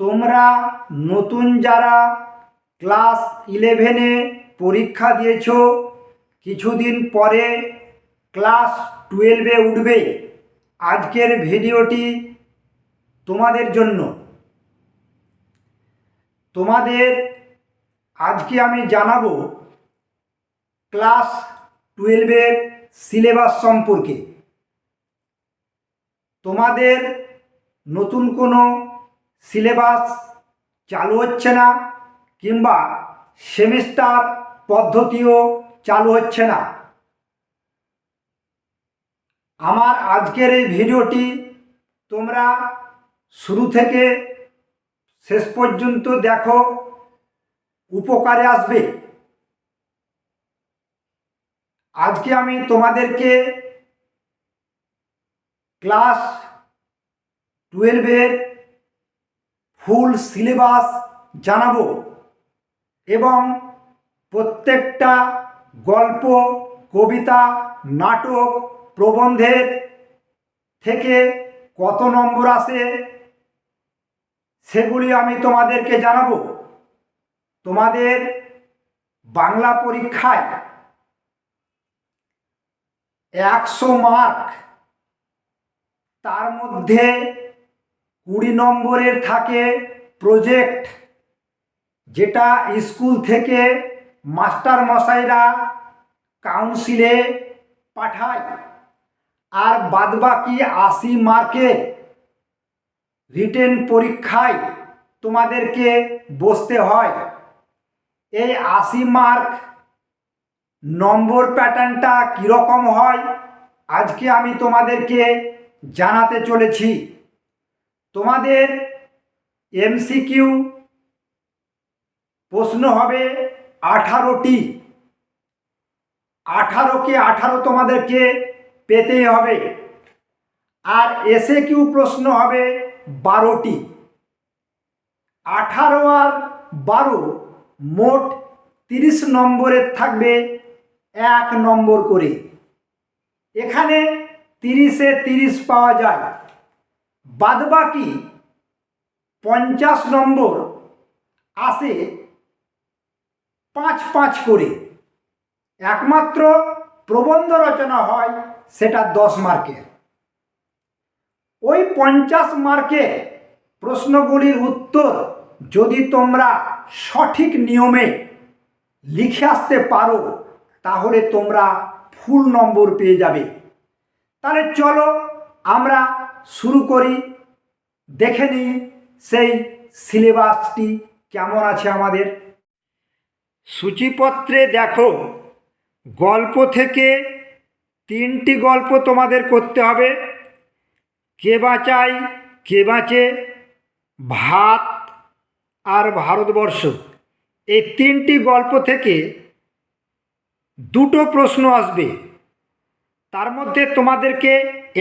তোমরা নতুন যারা ক্লাস ইলেভেনে পরীক্ষা দিয়েছ, কিছুদিন পরে ক্লাস টুয়েলভে উঠবে। আজকের ভিডিওটি তোমাদের জন্য। তোমাদের আজকে আমি জানাব ক্লাস টুয়েলভের সিলেবাস সম্পর্কে। তোমাদের নতুন কোনো সিলেবাস চালু হচ্ছে না কিংবা সেমিস্টার পদ্ধতিও চালু হচ্ছে না। আমার আজকের এই ভিডিওটি তোমরা শুরু থেকে শেষ পর্যন্ত দেখো, উপকারে আসবে। আজকে আমি তোমাদেরকে ক্লাস টুয়েলভের ফুল সিলেবাস জানাব এবং প্রত্যেকটা গল্প, কবিতা, নাটক প্রবন্ধের থেকে কত নম্বর আসে সেগুলি আমি তোমাদেরকে জানাব। তোমাদের বাংলা পরীক্ষায় একশো মার্ক, তার মধ্যে কুড়ি নম্বরের থাকে প্রজেক্ট, যেটা স্কুল থেকে মাস্টার মশাইরা কাউন্সিলে পাঠায়। আর বাদবাকি আশি মার্কে রিটেন পরীক্ষায় তোমাদেরকে বসতে হয়। এই আশি মার্ক নম্বর প্যাটার্নটা কীরকম হয়, আজকে আমি তোমাদেরকে জানাতে চলেছি। তোমাদের এমসিকিউ প্রশ্ন হবে আঠারোটি। আঠারোকে আঠারো তোমাদেরকে পেতে হবে। আর এসে কিউ প্রশ্ন হবে বারোটি। আঠারো আর বারো মোট তিরিশ নম্বরের থাকবে এক নম্বর করে। এখানে তিরিশে তিরিশ পাওয়া যায়। বাদবাকি পঞ্চাশ নম্বর আসে পাঁচ পাঁচ করে। একমাত্র প্রবন্ধ রচনা হয় সেটা দশ মার্কের। ওই পঞ্চাশ মার্কের প্রশ্নগুলির উত্তর যদি তোমরা সঠিক নিয়মে লিখে আসতে পারো, তাহলে তোমরা ফুল নম্বর পেয়ে যাবে। তাহলে চলো আমরা শুরু করি। দেখে নিই সেই সিলেবাসটি কেমন আছে আমাদের। সূচিপত্রে দেখো, গল্প থেকে তিনটি গল্প তোমাদের করতে হবে। কে বাঁচায়, কে বাঁচে, ভাত আর ভারতবর্ষ। এই তিনটি গল্প থেকে দুটো প্রশ্ন আসবে। তার মধ্যে তোমাদেরকে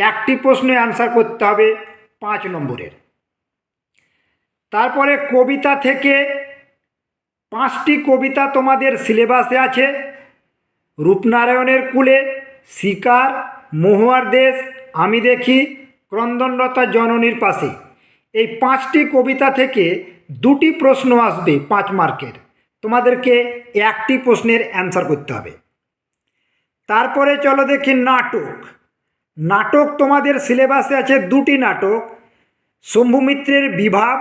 একটি প্রশ্নে অ্যান্সার করতে হবে পাঁচ নম্বরের। তারপরে কবিতা থেকে পাঁচটি কবিতা তোমাদের সিলেবাসে আছে। রূপনারায়ণের কুলে শিকার, মহুয়ার দেশ, আমি দেখি, ক্রন্দনরতা জননীর পাশে। এই পাঁচটি কবিতা থেকে দুটি প্রশ্ন আসবে পাঁচ মার্কের। তোমাদেরকে একটি প্রশ্নের অ্যান্সার করতে হবে। তারপরে চলো দেখি নাটক। নাটক তোমাদের সিলেবাসে আছে দুটি নাটক, শম্ভু মিত্রের বিভাব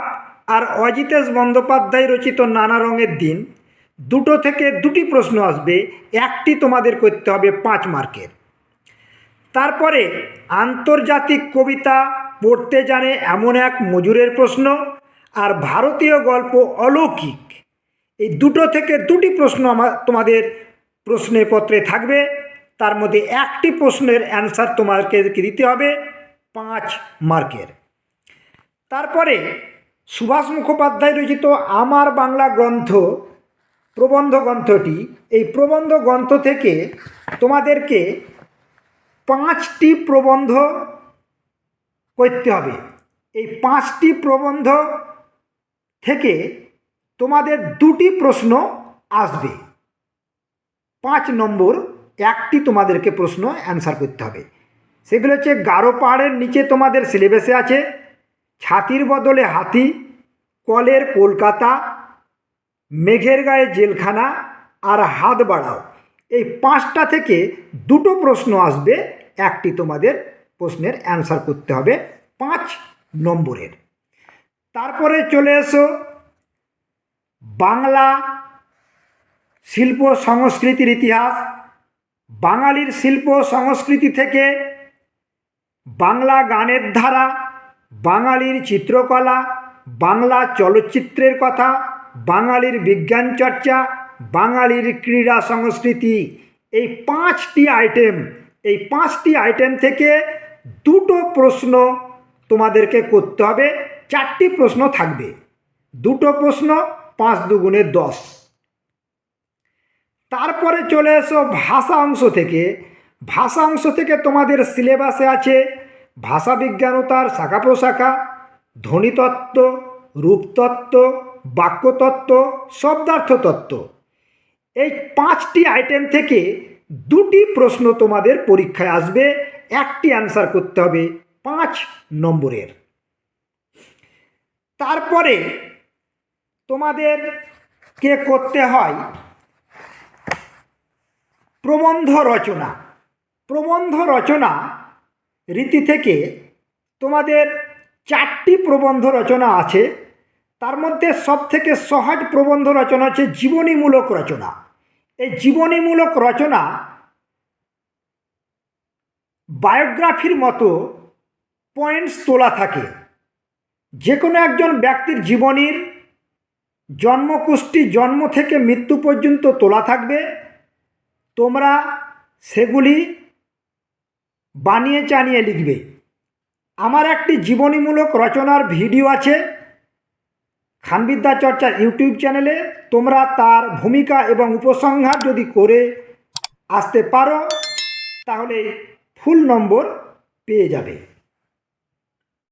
আর অজিতেশ বন্দ্যোপাধ্যায় রচিত নানা রঙের দিন। দুটো থেকে দুটি প্রশ্ন আসবে, একটি তোমাদের করতে হবে পাঁচ মার্কের। তারপরে আন্তর্জাতিক কবিতা পড়তে জানে এমন এক মজুরের প্রশ্ন আর ভারতীয় গল্প অলৌকিক। এই দুটো থেকে দুটি প্রশ্ন আমার তোমাদের প্রশ্নে পত্রে থাকবে। তার মধ্যে একটি প্রশ্নের অ্যান্সার তোমাকে দিতে হবে? পাঁচ মার্কের। তারপরে সুভাষ মুখোপাধ্যায় রচিত আমার বাংলা গ্রন্থ, প্রবন্ধ গ্রন্থটি, এই প্রবন্ধ গ্রন্থ থেকে তোমাদেরকে পাঁচটি প্রবন্ধ করতে হবে। এই পাঁচটি প্রবন্ধ থেকে তোমাদের দুটি প্রশ্ন আসবে। পাঁচ নম্বর একটি তোমাদেরকে প্রশ্ন অ্যান্সার করতে হবে। সেগুলো হচ্ছে, গারো পাহাড়ের নিচে তোমাদের সিলেবাসে আছে, ছাতির বদলে হাতি, কলের কলকাতা, মেঘের গায়ে জেলখানা আর হাত বাড়াও। এই পাঁচটা থেকে দুটো প্রশ্ন আসবে, একটি তোমাদের প্রশ্নের অ্যান্সার করতে হবে পাঁচ নম্বরের। তারপরে চলে এসো, বাংলা শিল্প সংস্কৃতির ইতিহাস বাঙালির শিল্প সংস্কৃতি থেকে বাংলা গানের ধারা, বাঙালির চিত্রকলা, বাংলা চলচ্চিত্রের কথা, বাঙালির বিজ্ঞান চর্চা, বাঙালির ক্রীড়া সংস্কৃতি। এই পাঁচটি আইটেম এই পাঁচটি আইটেম থেকে দুটো প্রশ্ন তোমাদেরকে করতে হবে, চারটি প্রশ্ন থাকবে। দুটো প্রশ্ন পাঁচ দুগুণে দশ। তারপরে চলে এসো ভাষা অংশ থেকে। ভাষা অংশ থেকে তোমাদের সিলেবাসে আছে ভাষা বিজ্ঞান ও তার শাখা প্রশাখা, ধ্বনিতত্ত্ব, রূপতত্ত্ব, বাক্যতত্ত্ব শব্দার্থ তত্ত্ব এই পাঁচটি আইটেম থেকে দুটি প্রশ্ন তোমাদের পরীক্ষায় আসবে, একটি অ্যান্সার করতে হবে পাঁচ নম্বরের। তারপরে তোমাদেরকে করতে হয়? প্রবন্ধ রচনা। প্রবন্ধ রচনা রীতি থেকে তোমাদের চারটি প্রবন্ধ রচনা আছে। তার মধ্যে সবথেকে সহজ প্রবন্ধ রচনা হচ্ছে জীবনীমূলক রচনা। এই জীবনীমূলক রচনা বায়োগ্রাফির মতো পয়েন্টস তোলা থাকে। যে কোনো একজন ব্যক্তির জীবনীর জন্মকুষ্টি জন্ম থেকে মৃত্যু পর্যন্ত তোলা থাকবে। তোমরা সেগুলি বানিয়ে চানিয়ে লিখবে। আমার একটি জীবনীমূলক রচনার ভিডিও আছে। খানবিদ্যা চর্চার ইউটিউব চ্যানেলে তোমরা তার ভূমিকা এবং উপসংহার যদি করে আসতে পারো, তাহলে ফুল নম্বর পেয়ে যাবে।